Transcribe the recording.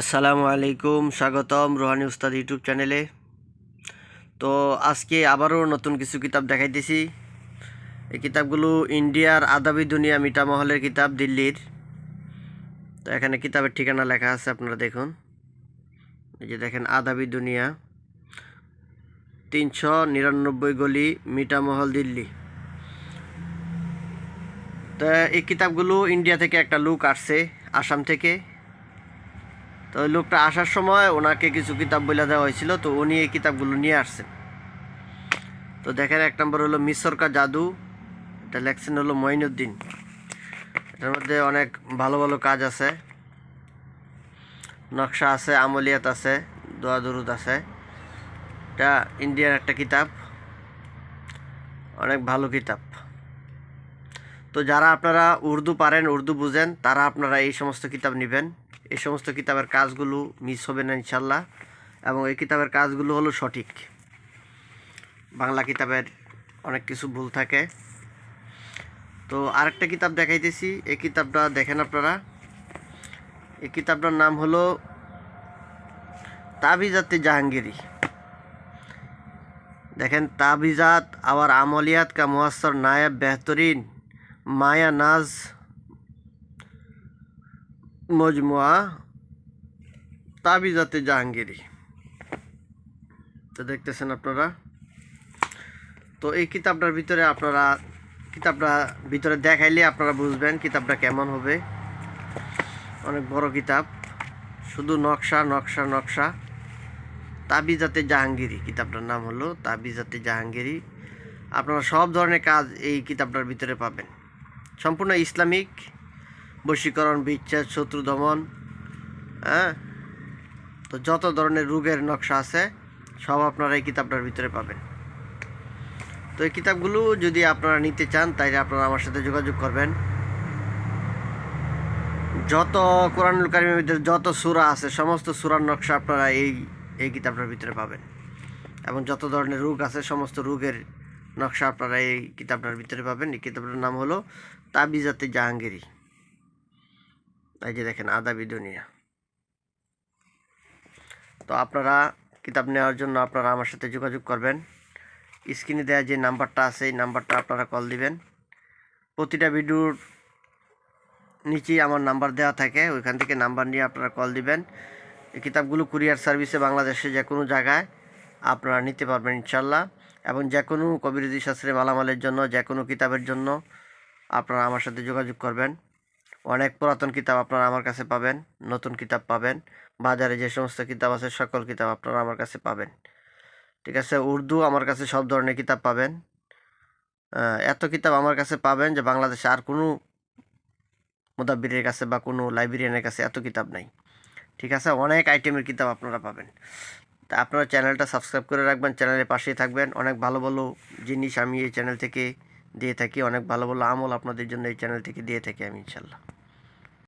আসসালামু আলাইকুম, স্বাগতম রোহানি উস্তাদ ইউটিউব চ্যানেলে। তো আজকে আবারও নতুন কিছু কিতাব দেখাইতেছি। এই কিতাবগুলো ইন্ডিয়ার আদাবি দুনিয়া মিটামহলের কিতাব, দিল্লির। তো এখানে কিতাবের ঠিকানা লেখা আছে, আপনারা দেখুন। এই যে দেখেন, আদাবি দুনিয়া। তিনশো নিরানব্বই গলি মিটামহল দিল্লি। তো এই কিতাবগুলো ইন্ডিয়া থেকে একটা লুক আসছে, আসাম থেকে। তো ওই লোকটা আসার সময় ওনাকে কিছু কিতাব বলে দেওয়া হয়েছিল, তো উনি এই কিতাবগুলো নিয়ে আসছেন। তো দেখেন, এক নম্বর হলো মিশর কা জাদু, এটা লেখছেন হলো মঈনুদ্দিন। এটার মধ্যে অনেক ভালো ভালো কাজ আছে। নকশা আছে, আমলিয়াত আছে, দোয়া দরুদ আছে। এটা ইন্ডিয়ার একটা কিতাব, অনেক ভালো কিতাব। তো যারা আপনারা উর্দু পারেন, উর্দু বুঝেন, তারা আপনারা এই সমস্ত কিতাব নেবেন। এই সমস্ত কিতাবের কাজগুলো মিস হবে না ইনশাল্লাহ এবং এই কিতাবের কাজগুলো হলো সঠিক। বাংলা কিতাবের অনেক কিছু ভুল থাকে। তো আরেকটা কিতাব দেখাইতেছি, এই কিতাবটা দেখেন আপনারা। এই কিতাবটার নাম হলো তাবিজাতে জাহাঙ্গীরি দেখেন, তাবিজাত আবার আমলিয়াত কা মুয়াসর নায়াব বেহতরিন মায়া নাজ মজমুয়া তাবিজাতে জাহাঙ্গীরি। তো দেখতেছেন আপনারা। তো এই কিতাবটার ভিতরে আপনারা, কিতাবটা ভিতরে দেখাইলে আপনারা বুঝবেন কিতাবটা কেমন হবে। অনেক বড় কিতাব। শুধু নকশা নকশা নকশা। তাবিজাতে জাহাঙ্গীরি কিতাবটার নাম হলো তাবিজাতে জাহাঙ্গীরি। আপনারা সব ধরনের কাজ এই কিতাবটার ভিতরে পাবেন। সম্পূর্ণ ইসলামিক, বশীকরণ, বিচ্ছেদ, শত্রু দমন হ্যাঁ? তো যত ধরনের রোগের নকশা আছে, সব আপনারা এই কিতাবটার ভিতরে পাবেন। তো এই কিতাবগুলো যদি আপনারা নিতে চান, তাইলে আপনারা আমার সাথে যোগাযোগ করবেন। যত কোরআনুল কারিমের ভিতরে যত সুরা আছে, সমস্ত সুরার নকশা আপনারা এই এই কিতাবটার ভিতরে পাবেন। এবং যত ধরনের রোগ আছে, সমস্ত রোগের নকশা আপনারা এই কিতাবটার ভিতরে পাবেন। এই কিতাবটার নাম হলো তাবিজাতে জাহাঙ্গীরি এই যে দেখেন, আদাবি দুনিয়া তো আপনারা কিতাব নেওয়ার জন্য আপনারা আমার সাথে যোগাযোগ করবেন। স্ক্রিনে দেওয়া যে নাম্বারটা আছে, এই নাম্বারটা আপনারা কল দিবেন। প্রতিটা ভিডিওর নিচেই আমার নাম্বার দেওয়া থাকে, ওইখান থেকে নাম্বার নিয়ে আপনারা কল দিবেন। এই কিতাবগুলো কুরিয়ার সার্ভিসে বাংলাদেশে যে কোনো জায়গায় আপনারা নিতে পারবেন ইনশাল্লাহ। এবং যে কোনো কবিরদি শাস্ত্রের মালামালের জন্য, যে কোনো কিতাবের জন্য আপনারা আমার সাথে যোগাযোগ করবেন। অনেক পুরাতন কিতাব আপনারা আমার কাছে পাবেন, নতুন কিতাব পাবেন। বাজারে যে সমস্ত কিতাব আছে, সকল কিতাব আপনারা আমার কাছে পাবেন। ঠিক আছে? উর্দু আমার কাছে সব ধরনের কিতাব পাবেন। এত কিতাব আমার কাছে পাবেন যে বাংলাদেশে আর কোনো মোদাব্বিরের কাছে বা কোনো লাইব্রেরিয়ানের কাছে এত কিতাব নাই। ঠিক আছে? অনেক আইটেমের কিতাব আপনারা পাবেন। তা আপনারা চ্যানেলটা সাবস্ক্রাইব করে রাখবেন, চ্যানেলের পাশেই থাকবেন। অনেক ভালো ভালো জিনিস আমি এই চ্যানেল থেকে দিয়ে থাকি। অনেক ভালো ভালো আমল আপনাদের জন্য এই চ্যানেল থেকে দিয়ে থাকি আমি, ইনশাল্লাহ।